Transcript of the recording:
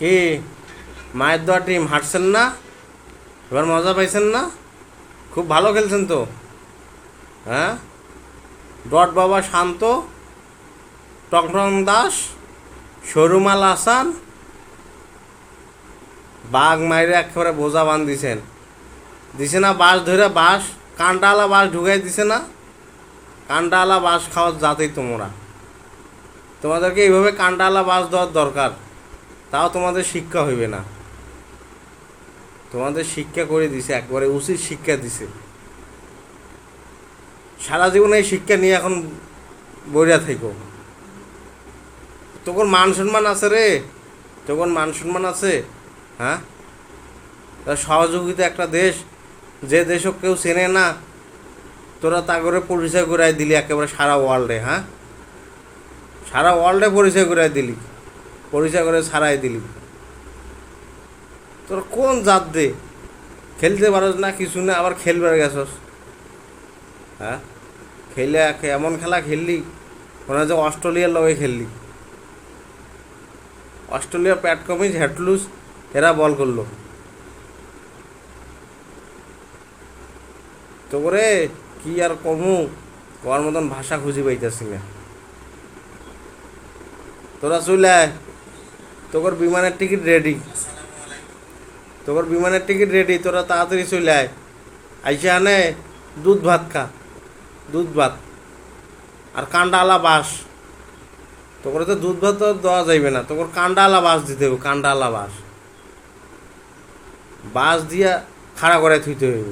কি? মায়ের দোয়া টিম হাঁটছেন না? এবার মজা পাইছেন না? খুব ভালো খেলছেন তো। হ্যাঁ? ডট বাবা শান্ত টকটং দাস, সরুমাল আসান বাঘ মাইরে একেবারে বোঝা বান দিছেন দিছে না বাঁশ ধরে বাঁশ কানটাওয়ালা বাঁশ ঢুকাই দিছে না? কানটাওয়ালা বাঁশ খাওয়ার যাতেই তোমরা। তোমাদেরকে এইভাবে কানটাওয়ালা বাঁশ দেওয়ার দরকার। তাও তোমাদের শিক্ষা হইবে না। তোমাদের শিক্ষা করে দিছে, একবারে উচিত শিক্ষা দিছে। সারা জীবনে এই শিক্ষা নিয়ে এখন বইরা থেকো। তখন মান সম্মান আছে রে? তখন মান সম্মান আছে? হ্যাঁ? সহযোগিতা একটা দেশ, যে দেশও কেউ চেনে না, তোরা তা করে পরিচয় করাই দিলি একেবারে সারা ওয়ার্ল্ডে হ্যাঁ? সারা ওয়ার্ল্ডে পরিচয় করাই দিলি। পরিচয় করে ছাড়াই দিলি। তোর কোন জাত দে? খেলতে পারস না, কিছু না, আবার খেলবার গেছস। হ্যাঁ? খেলে এমন খেলা খেললি, মনে যে অস্ট্রেলিয়ার লগে খেললি। অস্ট্রেলিয়া প্যাট কমিজ হ্যাটলুস এরা বল করল। তো করে কি আর কমু? কর মতন ভাষা খুঁজে পাইতেছি না। তোরা চলে তোর বিমানের টিকিট রেডি তোর বিমানের টিকিট রেডি তোরা তাড়াতাড়ি চলে আয়। আইসে আনে দুধ ভাত খা, দুধ ভাত। আর কান্ডালা বাস। তোর তো দুধ ভাত দেওয়া যাইবে না। তোর কান্ডালা বাস দিতে হবে, কান্ডালা বাস। বাস দিয়া খাড়া করে থুইতে হইব।